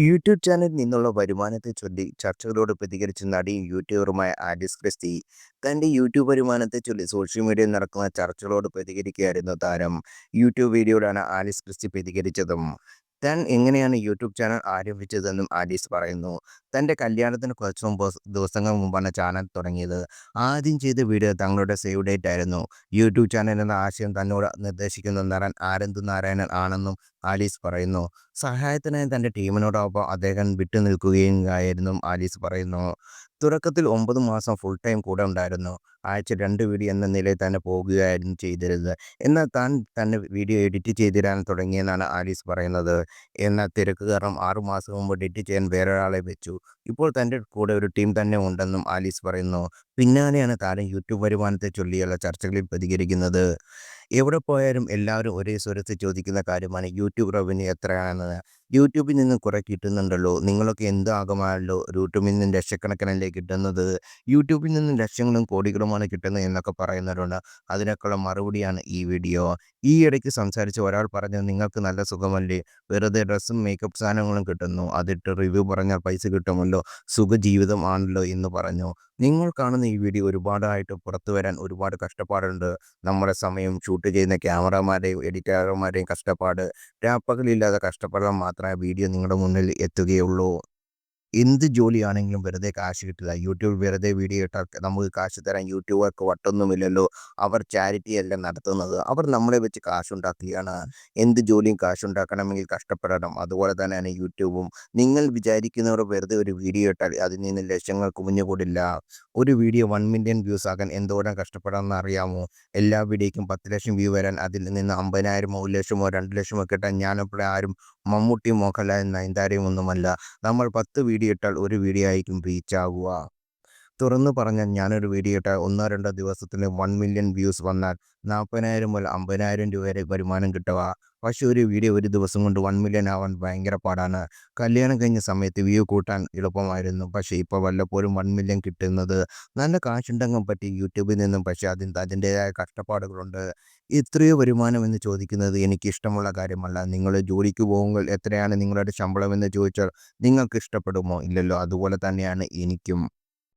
YouTube ചാനലിൽ നിന്നുള്ള വരുമാനത്തെ ചൊല്ലി ചർച്ചകളോട് പ്രതികരിച്ച നടിയും യൂട്യൂബറുമായ ആലിസ് ക്രിസ്തി തന്റെ യൂട്യൂബ് വരുമാനത്തെ ചൊല്ലി സോഷ്യൽ മീഡിയയിൽ നടക്കുന്ന ചർച്ചകളോട് പ്രതികരിക്കുകയായിരുന്നു താരം. യൂട്യൂബ് വീഡിയോയിലാണ് ആലിസ് ക്രിസ്തി പ്രതികരിച്ചതും. താൻ എങ്ങനെയാണ് യൂട്യൂബ് ചാനൽ ആരംഭിച്ചതെന്നും ആലീസ് പറയുന്നു. തന്റെ കല്യാണത്തിന് കുറച്ച് മുമ്പ് ദിവസങ്ങൾ മുമ്പാണ് ചാനൽ തുടങ്ങിയത്. ആദ്യം ചെയ്ത വീഡിയോ തങ്ങളുടെ സേവ് ഡേറ്റ് ആയിരുന്നു. യൂട്യൂബ് ചാനൽ എന്ന ആശയം തന്നോട് നിർദ്ദേശിക്കുന്ന. നടൻ ആനന്ദ് നാരായണൻ ആണെന്നും ആലീസ് പറയുന്നു. സഹായത്തിനായി തന്റെ ടീമിനോടൊപ്പം അദ്ദേഹം വിട്ടുനിൽക്കുകയും ആയിരുന്നു ആലീസ് പറയുന്നു. തുടക്കത്തിൽ ഒമ്പത് മാസം ഫുൾ ടൈം കൂടെ ഉണ്ടായിരുന്നു. ആഴ്ച രണ്ട് വീഡിയോ എന്ന നിലയിൽ തന്നെ പോകുകയായിരുന്നു ചെയ്തിരുന്നത്. എന്നാൽ താൻ തന്നെ വീഡിയോ എഡിറ്റ് ചെയ്തിടാൻ തുടങ്ങിയെന്നാണ് ആലീസ് പറയുന്നത്. എന്നാൽ തിരക്ക് കാരണം ആറു മാസം മുമ്പ് എഡിറ്റ് ചെയ്യാൻ വേറൊരാളെ വെച്ചു. ഇപ്പോൾ തന്റെ കൂടെ ഒരു ടീം തന്നെ ഉണ്ടെന്നും ആലീസ് പറയുന്നു. പിന്നാലെയാണ് താരം യൂട്യൂബ് വരുമാനത്തെ ചൊല്ലിയുള്ള ചർച്ചകളിൽ പ്രതികരിക്കുന്നത്. എവിടെ പോയാലും എല്ലാവരും ഒരേ സ്വരത്തിൽ ചോദിക്കുന്ന കാര്യമാണ് യൂട്യൂബ് റവന്യൂ എത്രയാണെന്ന്. യൂട്യൂബിൽ നിന്ന് കുറേ കിട്ടുന്നുണ്ടല്ലോ. നിങ്ങളൊക്കെ എന്താകുമാണല്ലോ യൂട്യൂബിൽ നിന്ന് ലക്ഷക്കണക്കിനല്ലേ കിട്ടുന്നത്? യൂട്യൂബിൽ നിന്ന് ലക്ഷങ്ങളും കോടികളുമാണ് കിട്ടുന്നത് എന്നൊക്കെ പറയുന്നവരുണ്ട്. അതിനൊക്കെയുള്ള മറുപടിയാണ് ഈ വീഡിയോ. ഈ ഇടയ്ക്ക് സംസാരിച്ച ഒരാൾ പറഞ്ഞു നിങ്ങൾക്ക് നല്ല സുഖമല്ലേ? വെറുതെ ഡ്രസ്സും മേക്കപ്പ് സാധനങ്ങളും കിട്ടുന്നു. അതിട്ട് റിവ്യൂ പറഞ്ഞാൽ പൈസ കിട്ടുമല്ലോ? സുഖജീവിതം ആണല്ലോ എന്ന് പറഞ്ഞു. നിങ്ങൾ കാണുന്ന ഈ വീഡിയോ ഒരുപാടായിട്ട് പുറത്തു വരാൻ ഒരുപാട് കഷ്ടപ്പാടുണ്ട്. നമ്മുടെ സമയം ഷൂട്ട് ചെയ്യുന്ന ക്യാമറമാരെയും എഡിറ്റർമാരെയും കഷ്ടപ്പാട്. രാപ്പകലില്ലാതെ കഷ്ടപ്പെടാൻ മാത്രമേ വീഡിയോ നിങ്ങളുടെ മുന്നിൽ എത്തുകയുള്ളൂ. എന്ത് ജോലിയാണെങ്കിലും വെറുതെ കാശ് കിട്ടില്ല. യൂട്യൂബ് വെറുതെ വീഡിയോ ഇട്ടാൽ നമുക്ക് കാശ് തരാൻ യൂട്യൂബർക്ക് വട്ടൊന്നുമില്ലല്ലോ. അവർ ചാരിറ്റി അല്ല നടത്തുന്നത്? അവർ നമ്മളെ വെച്ച് കാശുണ്ടാക്കുകയാണ്. എന്ത് ജോലിയും കാശുണ്ടാക്കണമെങ്കിൽ കഷ്ടപ്പെടണം. അതുപോലെ തന്നെയാണ് യൂട്യൂബും. നിങ്ങൾ വിചാരിക്കുന്നവർ വെറുതെ ഒരു വീഡിയോ ഇട്ടാൽ അതിൽ നിന്ന് ലക്ഷങ്ങൾ കുമിഞ്ഞുകൂടില്ല ഒരു വീഡിയോ വൺ മില്യൺ വ്യൂസ് ആകാൻ എന്തോരം കഷ്ടപ്പെടാമെന്ന് അറിയാമോ? എല്ലാ വീഡിയോയ്ക്കും പത്ത് ലക്ഷം വ്യൂ വരാൻ അതിൽ നിന്ന് അമ്പതിനായിരമോ ഒരു ലക്ഷമോ രണ്ട് ലക്ഷമോ കിട്ടാൻ ഞാനപ്പോഴെ ആരും മമ്മൂട്ടി മോഹൻലാൽ നയൻതാരയും ഒന്നുമല്ല. നമ്മൾ പത്ത് വീഡിയോ ഇട്ടാൽ ഒരു വീഡിയോ ആയിരിക്കും റീച്ച് ആകുക തുറന്നു പറഞ്ഞാൽ ഞാനൊരു വീഡിയോ ഇട്ടാൽ ഒന്നോ രണ്ടോ ദിവസത്തിന് വൺ മില്യൺ വ്യൂസ് വന്നാൽ നാൽപ്പതിനായിരം മുതൽ അമ്പതിനായിരം രൂപ വരെ വരുമാനം കിട്ടുക. പക്ഷേ ഒരു വീഡിയോ ഒരു ദിവസം കൊണ്ട് വൺ മില്യൺ ആവാൻ ഭയങ്കര പാടാണ്. കല്യാണം കഴിഞ്ഞ സമയത്ത് വ്യൂ കൂട്ടാൻ എളുപ്പമായിരുന്നു. പക്ഷേ ഇപ്പോൾ വല്ലപ്പോഴും വൺ മില്യൺ കിട്ടുന്നത് നല്ല കാശുണ്ടെങ്കിൽ പറ്റി യൂട്യൂബിൽ നിന്നും പക്ഷേ അതിന് അതിന്റേതായ കഷ്ടപ്പാടുകളുണ്ട്. എത്രയോ വരുമാനം എന്ന് ചോദിക്കുന്നത് എനിക്ക് ഇഷ്ടമുള്ള കാര്യമല്ല. നിങ്ങൾ ജോലിക്ക് പോകുമ്പോൾ എത്രയാണ് നിങ്ങളുടെ ശമ്പളം എന്ന് ചോദിച്ചാൽ നിങ്ങൾക്ക് ഇഷ്ടപ്പെടുമോ? ഇല്ലല്ലോ. അതുപോലെ തന്നെയാണ് എനിക്കും.